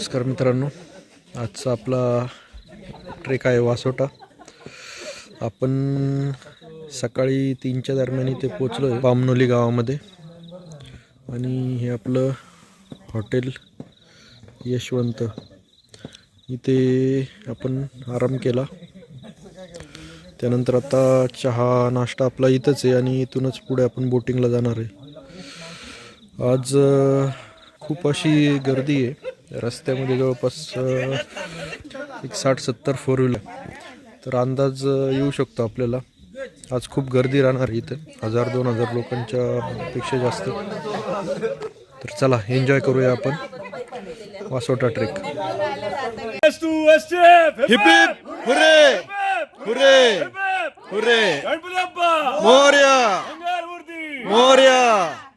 नमस्कार मित्रांनो. आजचा आपला ट्रेक आहे वासोटा. आपण सकाळी तीनच्या दरम्यान इथे पोचलो आहे बामनोली गावामध्ये. आणि हे आपलं हॉटेल यशवंत. इथे आपण आराम केला. त्यानंतर आता चहा नाश्ता आपला इथंच आहे आणि इथूनच पुढे आपण बोटिंगला जाणार आहे. आज खूप अशी गर्दी आहे. रस्त्यामध्ये जवळपास एक साठ सत्तर फोर व्हीलर तर अंदाज येऊ शकतो आपल्याला. आज खूप गर्दी राहणार इथं. हजार दोन हजार लोकांच्या पेक्षा जास्त. तर चला एन्जॉय करूया आपण. वासोटा ट्रेक हुरे मोर्या मोर्या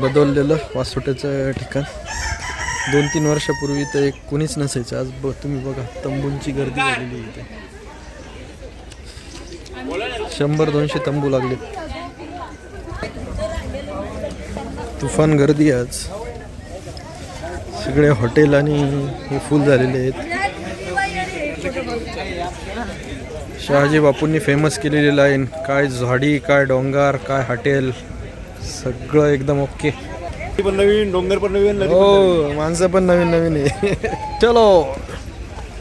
बदललेलं वासोट्याचं ठिकाण. दोन तीन वर्षापूर्वी तर एक कोणीच नसायचं. आज ब तुम्ही बघा तंबूंची गर्दी झालेली आहे इथे. शंभर दोनशे तंबू लागले तुफान गर्दी आहे आज. सगळे हॉटेल आणि हे फुल झालेले आहेत. शहाजी बापूंनी फेमस केलेली लाईन काय झाडी काय डोंगर काय हॉटेल सगळं एकदम ओके पण नवीन डोंगर पण नवीन हो माणसं पण नवीन नवीन आहे. चलो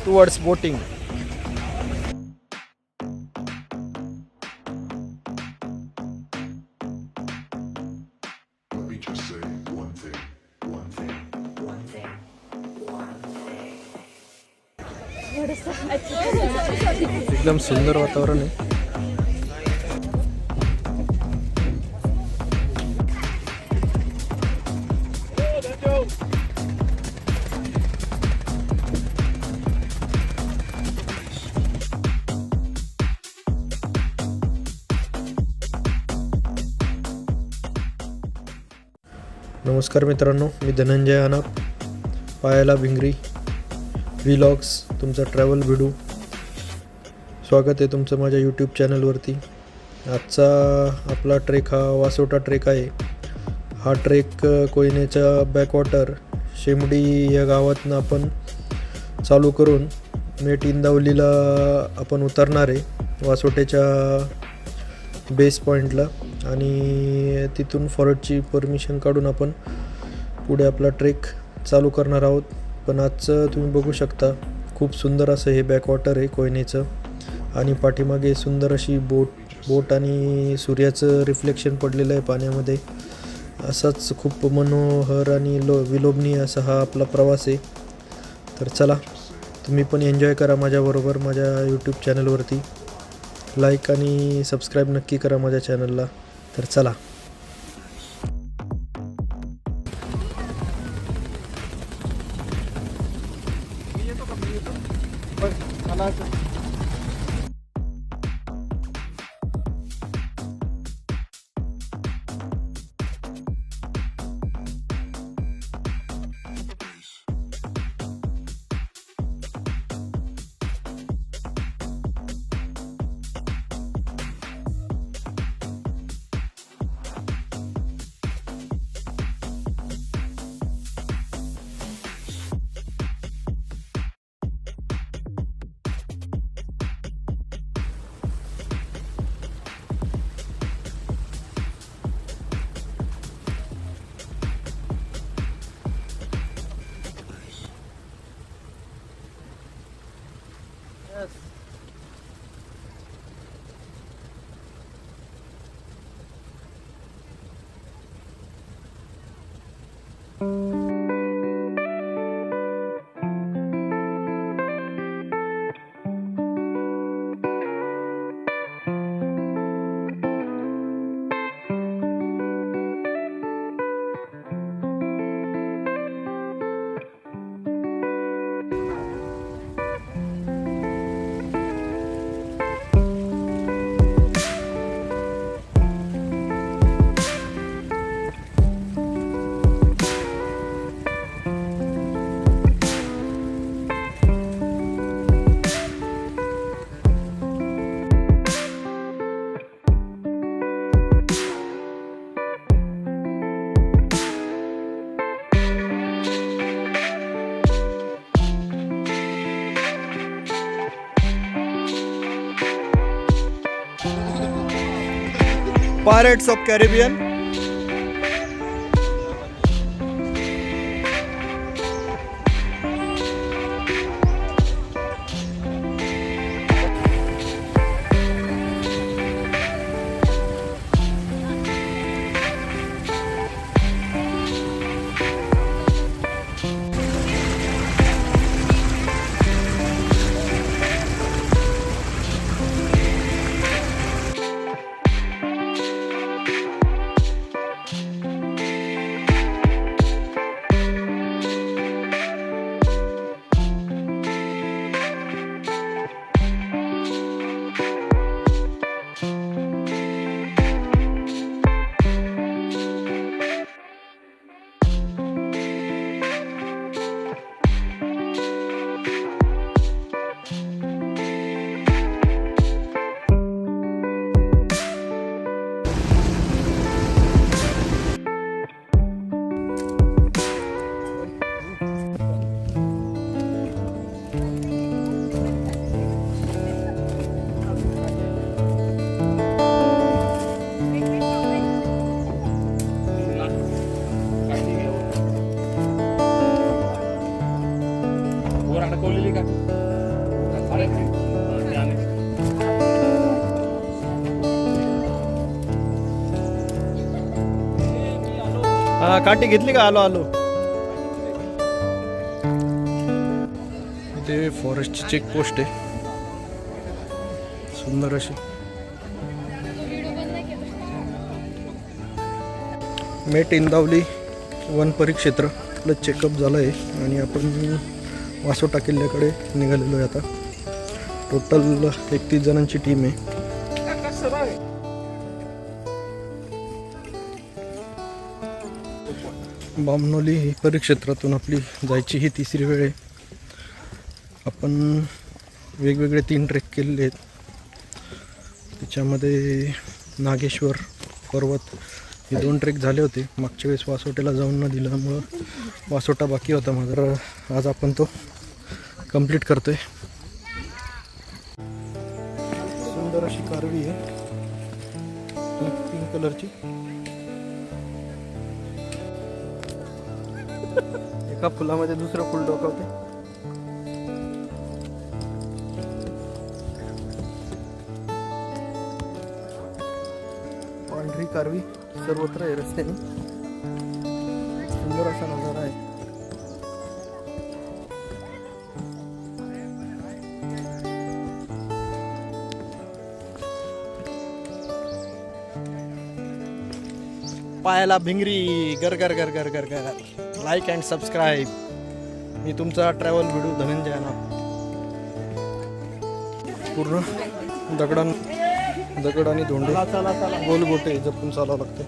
टुवर्ड्स बोटिंग एकदम सुंदर वातावरण आहे. नमस्कार मित्रांनो मी धनंजय अनाप पायाला भिंगरी व्हिलॉग्स तुमचा ट्रॅव्हल व्हिडिओ स्वागत आहे तुमचं माझ्या यूट्यूब चॅनलवरती आजचा आपला ट्रेक हा वासोटा ट्रेक आहे. हा ट्रेक कोयनेच्या बॅकवॉटर शेमडी या गावातनं आपण चालू करून मेट इंदावलीला आपण उतरणार आहे वासोट्याच्या बेस पॉईंटला आणि तिथून फॉरेस्टची परमिशन काढून आपण पुढे आपला ट्रेक चालू करणार आहोत. पण आजचं तुम्ही बघू शकता खूप सुंदर असं हे बॅकवॉटर आहे कोयनेचं. आणि पाठीमागे सुंदर अशी बोट बोट आणि सूर्याचं रिफ्लेक्शन पडलेलं आहे पाण्यामध्ये. असाच खूप मनोहर आणि लो विलोभनीय असा हा आपला प्रवास आहे. तर चला तुम्ही पण एन्जॉय करा माझ्याबरोबर माझ्या यूट्यूब चॅनलवरती लाईक आणि सबस्क्राईब नक्की करा माझ्या चॅनलला तर चला. Pirates of Caribbean. काठी घेतली का? आलो आलो. इथे फॉरेस्टची चेक पोस्ट आहे. सुंदर अशी. मेट इंदावली वन परिक्षेत्र आपलं चेकअप झालं आहे आणि आपण वासोटा किल्ल्याकडे निघालेलो आहे आता. टोटल एकतीस जणांची टीम आहे. बामनोली ही परिक्षेत्रातून आपली जायची ही तिसरी वेळ आहे. आपण वेगवेगळे तीन ट्रेक केलेले आहेत. त्याच्यामध्ये नागेश्वर पर्वत हे दोन ट्रेक झाले होते. मागच्या वेळेस वासोट्याला जाऊन न दिल्यामुळं वासोटा बाकी होता मात्र आज आपण तो कंप्लीट आहे सुंदर अशी कारवी आहे. पिंक कलरची एका फुलामध्ये दुसरं फुल डोकावते. पांढरी कारवी सर्वत्र आहे रस्त्याने. सुंदर असा नजारा आहे. पायाला भिंगरी गर गर गर गर गर गर. लाईक अँड सबस्क्राईब मी तुमचा ट्रॅव्हल व्हिडिओ धनंजय ना. पूर्ण दगडां दगड आणि धोंडे. गोलगोटे जपून चालावं लागते.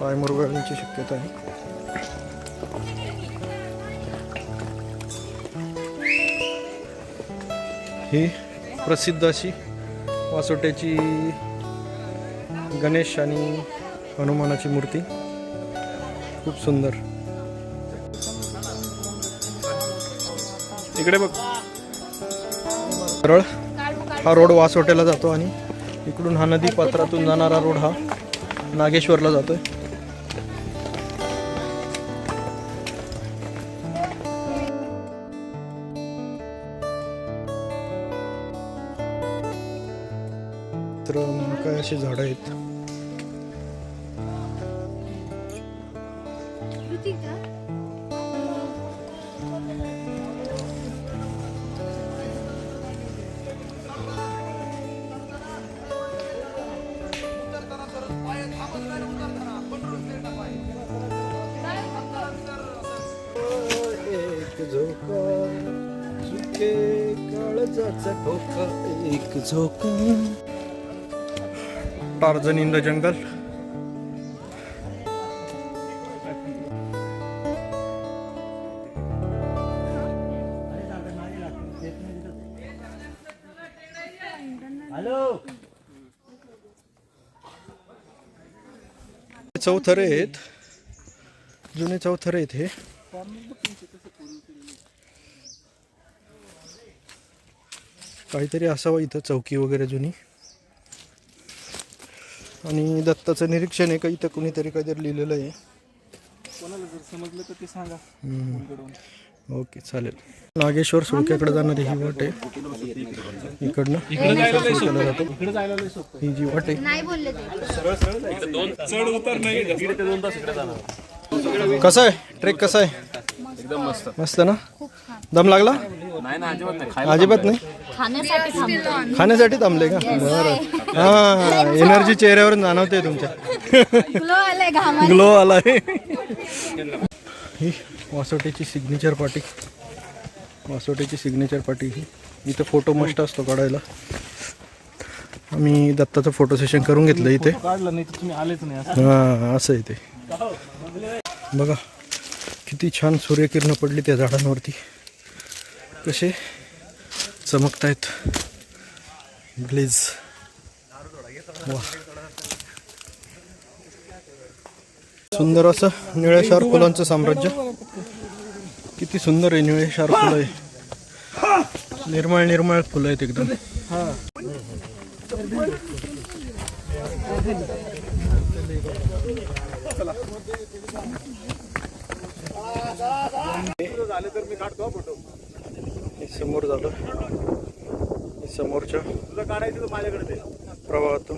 पाय मुरगळण्याची शक्यता आहे. ही प्रसिद्ध अशी वासोट्याची गणेश आणि हनुमानाची मूर्ती. खूप सुंदर. इकडे बघ. सरळ. हा रोड वासोट्याला जातो आणि इकडून हा नदी पात्रातून जाणारा रोड हा नागेश्वरला जातोय. एक झोका चुके काळजाचा ठोका एक झोका. Tarzan in the jungle. चौथरे आहेत. जुने चौथरे आहेत हे. काहीतरी असावं इथं चौकी वगैरे जुनी. आणि दत्ताचं निरीक्षण आहे का? इथं कुणीतरी काहीतरी लिहिलेलं आहे. कोणाला जर समजलं तर ते सांगा. फोनकडून. ओके चालेल. नागेश्वर सुळक्याकडे जाणारी ही वाट आहे. इकडनं. सुळक्याला. जातो. ही जी वाट आहे. कसं आहे? ट्रेक कसा आहे? एकदम मस्त. मस्त ना? दम लागला? नाही ना अजिबात नाही. अजिबात नाही. खाण्यासाठी थांबलो खाण्यासाठी थांबले का? बरं. हा एनर्जी चेहऱ्यावरून जाणवते तुमच्या. ग्लो आलाय घामा ग्लो आलाय. ही वासोटीची सिग्नेचर पार्टी वासोटीची सिग्नेचर पार्टी ही. इथं फोटो मस्त असतो काढायला. आम्ही दत्ताचं फोटो सेशन करून घेतलं इथे. काढलं नाही तर तुम्ही आलेच नाही असं. हा असं आहे ते बघा किती छान सूर्यकिरणं पडली त्या झाडांवरती. कसे? चमकतायत ग्लेज वा सुंदर असं निळेशार फुलांचं साम्राज्य किती सुंदर आहे निळेशार फुलं आहे निर्मळ निर्मळ फुलं आहेत एकदम हे समोर झालं हे समोरच्या प्रवाहातून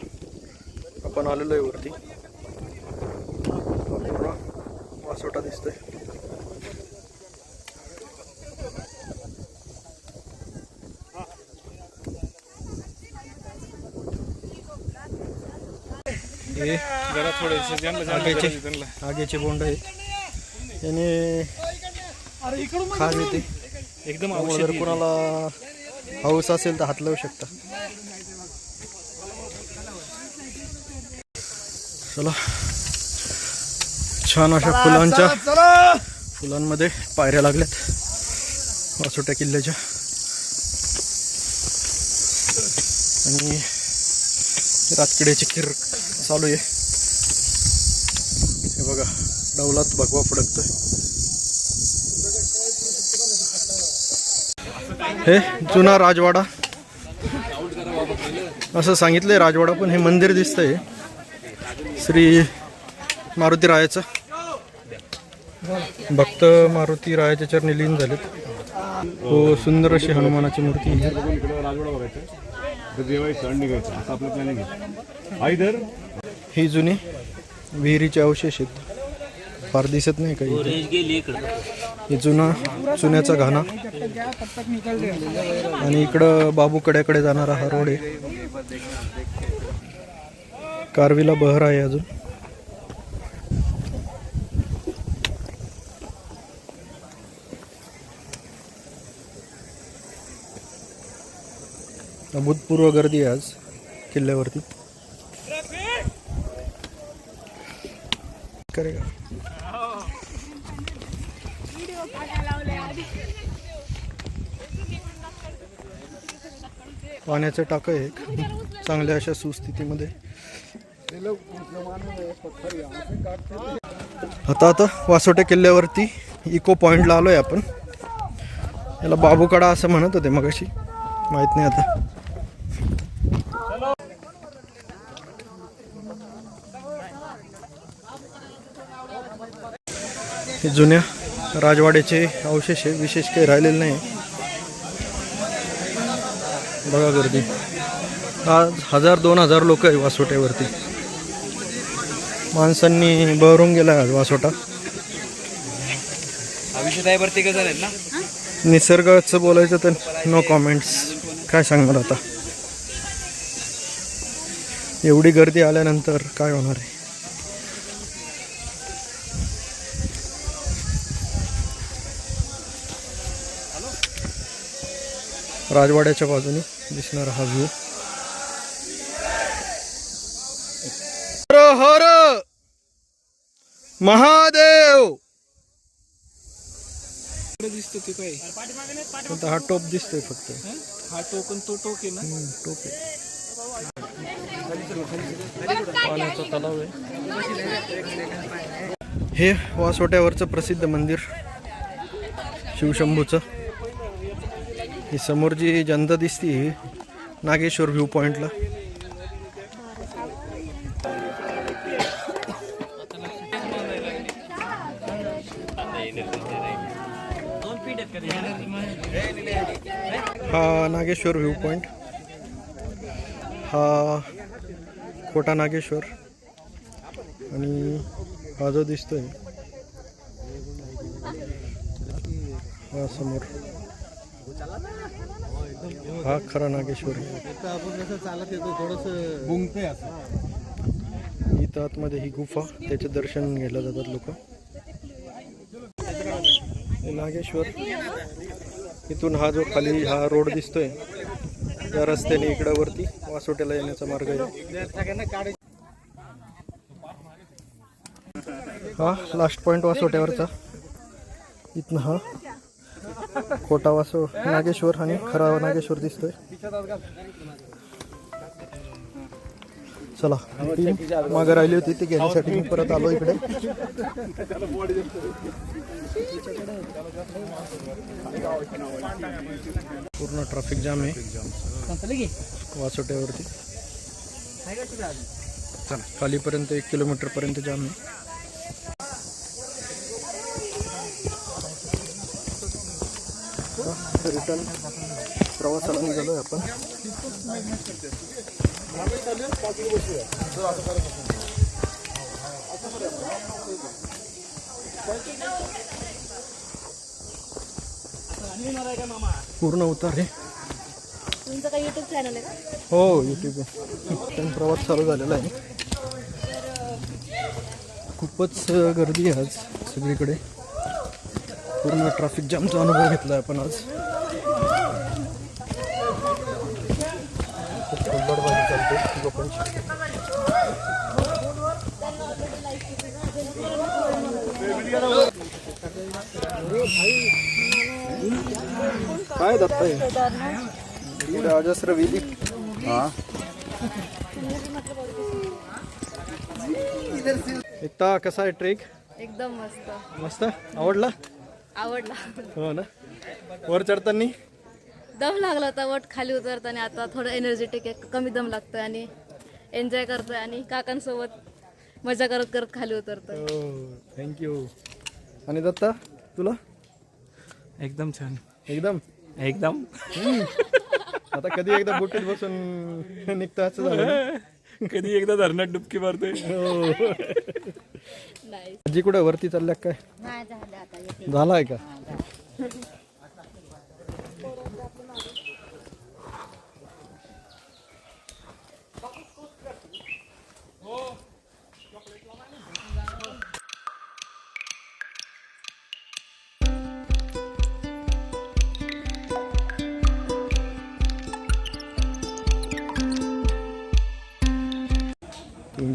आपण आलेलो आहे वरती. हा पूर्ण वासोटा दिसतोय. हे जरा थोडेसे त्यांना. आग्याचे बोंड आहेत. याने खाज येते. एकदम त्यामुळे जर औषधी कोणाला हाऊस असेल तर हात लावू शकता. चला. छान अशा फुलांच्या फुलांमध्ये पायऱ्या लागल्यात. वासोट्या किल्ल्याच्या. आणि रातकिड्याची खीर चालू आहे. हे बघा डौलात भगवा फडकतोय. हे जुना राजवाडा. असं सांगितलं आहे राजवाडा पण हे मंदिर दिसतंय. श्री मारुती रायाचं. भक्त मारुती रायाच्या चरणी लीन झालेत. हो सुंदर अशी हनुमानाची मूर्ती ही जुनी विहिरीचे अवशेष आहेत. फार दिसत नाही काही. हे जुना चुन्याचा घाणा. आणि इकडं बाबूकड्याकडे जाणारा हा रोड आहे. कारवीला बहर आहे अजून. अभूतपूर्व गर्दी आहे आज किल्ल्यावरती. करेगा. पाण्याचं टाकं आहे. एक चांगल्या अशा सुस्थितीमध्ये. आता आता वासोटे किल्ल्यावरती इको पॉइंटला आलोय आपण. याला बाबूकडा असं म्हणत होते मगाशी. माहीत नाही आता. हे जुन्या राजवाड्याचे अवशेष विशेष काही राहिलेले नाही. बघा गर्दी. आज हजार दोन हजार लोक आहे वासोट्यावरती. माणसांनी बहरून गेला आज वासोटा. निसर्गाचं बोलायचं तर नो कॉमेंट्स काय सांगणार आता? एवढी गर्दी आल्यानंतर काय होणार आहे? राजवाड्याच्या बाजूने दिसणारा हा व्ह्यू हर हर! महादेव! दिसतो ते काय? आता हा टोप दिसतोय फक्त. हा? टोकन तो टोक आहे ना? टोप आहे. पाण्याचा तलाव आहे. हे वासोट्यावरचं प्रसिद्ध मंदिर शिवशंभूचं. ही समोर जी जनता दिसती नागेश्वर व्ह्यू पॉईंटला हा नागेश्वर व्ह्यू पॉईंट हा कोटा नागेश्वर. आणि हा जो दिसतोय हा समोर. हा खरा नागेश्वर. इथं आतमध्ये ही गुफा त्याचे दर्शन घ्यायला जातात लोक. नागेश्वर. इथून हा जो खाली हा रोड दिसतोय त्या रस्त्याने इकडं वरती वासोट्याला येण्याचा मार्ग आहे. हा लास्ट पॉइंट वासोट्यावरचा. इथनं हा. खोटा वासो, नागेश्वर आणि खरा नागेश्वर दिसतोय. चला मागे राहिली होती, ती घेण्यासाठी मी परत आलो इकडे. पूर्ण ट्रॅफिक जाम आहे. वासोट्यावरती. खालीपर्यंत एक किलोमीटर पर्यंत जाम आहे. रिटर्न प्रवासाला निघालोय आपण. पूर्ण उतार आहे. तुमचं काही युट्यूब चॅनल आहे का? हो युट्यूब पण प्रवास चालू झालेला आहे. खूपच गर्दी आहे आज सगळीकडे. पूर्ण ट्रॅफिक जामचा अनुभव घेतला आहे आपण आज खूप खल्लाड भाजी चालते लोकांची काय दत्ता अजस्र विधी. एकता कसा आहे ट्रेक? एकदम मस्त. मस्त? आवडला? आवडला. हो ना. वर चढताना? दम लागला होता वट खाली उतरताना. आता थोडं एनर्जेटिक आहे कमी दम लागतोय आणि एन्जॉय करतोय आणि काकांसोबत मजा करत करत खाली उतरतोय. हो थँक्यू आणि दत्ता तुला? एकदम छान. एकदम? एकदम. आता कधी एकदा बोटीत बसून निघतं असं झालं ना? कधी एकदा धरणात डुबकी मारतोय. हो. नाही आजी कुठं? वरती चालल्या काय? नाही झालं आता. येते झालाय का?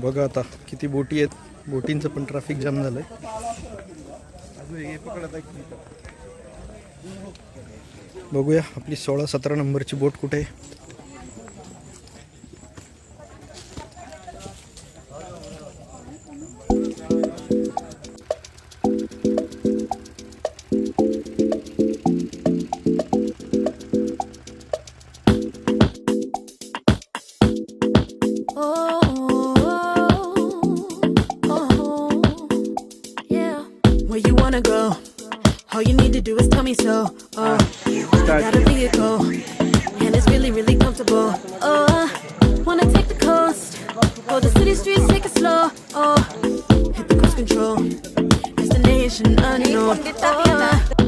बघा आता किती बोटी आहेत. बोटींचं पण ट्रॅफिक जाम झालं आहे बघूया आपली सोळा सतरा नंबरची बोट कुठे आहे. Vehicle, and it's really, really comfortable. Oh, wanna take the coast, go the city streets, take it slow. Oh, hit the cruise control, destination unknown. Oh,